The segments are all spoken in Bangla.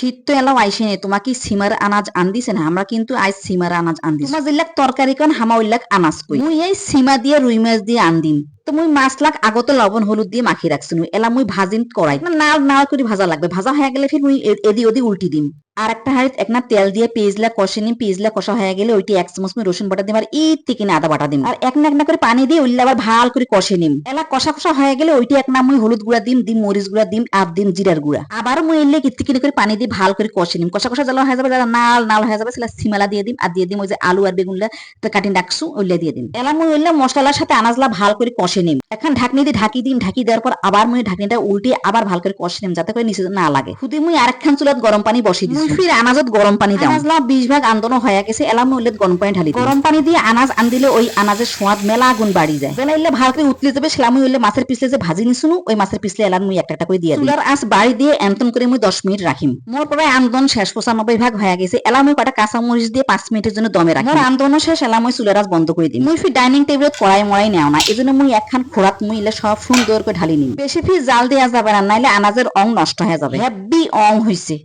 শীত তো এলাও আইসে নে তোমাকে সিমার আনাজ আন দিছে না আমরা কিন্তু আজ সিমার আনাজ আন দিছি তোমার জিল্লাক তরকারি কন হামা উল্লাক আনাজ কই মুই এই সিমা দিয়ে রুই মাছ দিয়ে আন দিম তো মুই মাছ লাগ আগত লবণ হলুদ দিয়ে মাখি রাখছি এলা মুই ভাজিন করাই না নাল নাল করে ভাজা লাগবে ভাজা হয়ে গেলে ফির মুই এদি ওদি উল্টি দিম আর একটা হাড়িত এক না তেল দিয়ে পেঁয়াজলা কষে নিম পেঁয়াজলা কষা হয়ে গেলে ওইটি এক চামচ রসুন বাটা দিম আর ই থেকে আদা বাটা দিম। আর এক না এক না করে পানি দিয়ে উল্লে আবার ভালো করে কষে নিম। এলা কষা কষা হয়ে গেলে ওইটি এক না মুই হলুদ গুঁড়া দিম দিম মরিচ গুঁড়া দিম, আর দিম জিরার গুঁড়া। আবার মুই এলে কিত্তি কিনে করে পানি দিয়ে ভালো করে কষে নিম। কষা কষা জ্বালা হয়ে যাবে, যারা নাল নাল হয়ে যাবে সেটা সিমালা দিয়ে দিম, আর দিয়ে দিম ওই যে আলু আর বেগুনলা তো কাটি রাখছু ওইলে দিয়ে দিম। এলা মুই ওইলে মশলার সাথে আনাজলা ভালো করে কষে নিম। এখন ঢাকনি দিয়ে ঢাকি দিম, ঢাকি দেওয়ার পর আবার মুই ঢাকনিটা উল্টে আবার ভালো করে কষে নিম, যাতে করে নিচে না লাগে। খুদি মুই আরেকখান চুলাত গরম পানি বসি দিছি। ফির আনাজত গরম পানি দাও। আনাজলা 20 ভাগ আন্দোলন হয়ে গেছে এলা মুই উল্লেত গরম পানি ঢালি। গরম পানি দিয়ে আনাজ আন দিলে ওই আনাজের স্বাদ মেলা গুণ বাড়ি যায়। যেন এলে ভালো করে উতলে যাবে সেলা মুই উল্লে মাছের পিছলে যে ভাজি নিছুনু ওই মাছের পিছলে এলান মুই একটা একটা করে দিয়ে চুলার আঁচ বাড়ি দিয়ে এন্তন করে মুই 10 মিনিট রাখিম মোর প্রায় আন্দোলন শেষ 95 ভাগ হয়ে গেছে। এলা মুই কটা কাঁচা মরিচ দিয়ে 5 মিনিটের জন্য দমে রাখি মোর আন্দোলন শেষ এলা মুই চুলার আঁচ বন্ধ করে দিই মুই ফির ডাইনিং টেবিলত কড়াই মড়াই নেও না এজন্য মুই একখান খোরাত মুই ইলে সব সুন্দর করে ঢালি নিম। বেশি ফির জাল দেওয়া যাবে না নাইলে আনাজের অং নষ্ট হয়ে যাবে। হেব্বি অং হইছে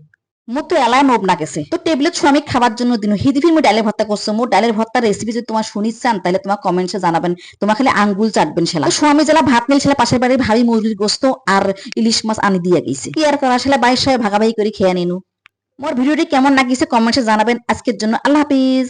মোর তো এলাই নোব না গেছে। তো টেবিলেট আমি খাবার জন্য দিন। হিদি মো ডালের ভর্তা করছ। মো ডালের ভর্তার রেসিপি যদি তোমার শুনি চান তাহলে তোমার কমেন্টসে জানাবেন। তোমার খালি আঙ্গুল চাটবেন সেলা স্বামী জেলা ভাত নিল সেলা পাশের বাড়ির ভাবি মুরগির গোস্ত আর ইলিশ মাছ আনি দিয়ে গেছে। কি আর করা সেলা বাইশ ভাগাভাগি করে খেয়ে নিনু। মোর ভিডিওটি কেমন লাগিছে কমেন্টসে জানাবেন। আজকের জন্য আল্লাহ হাফিজ।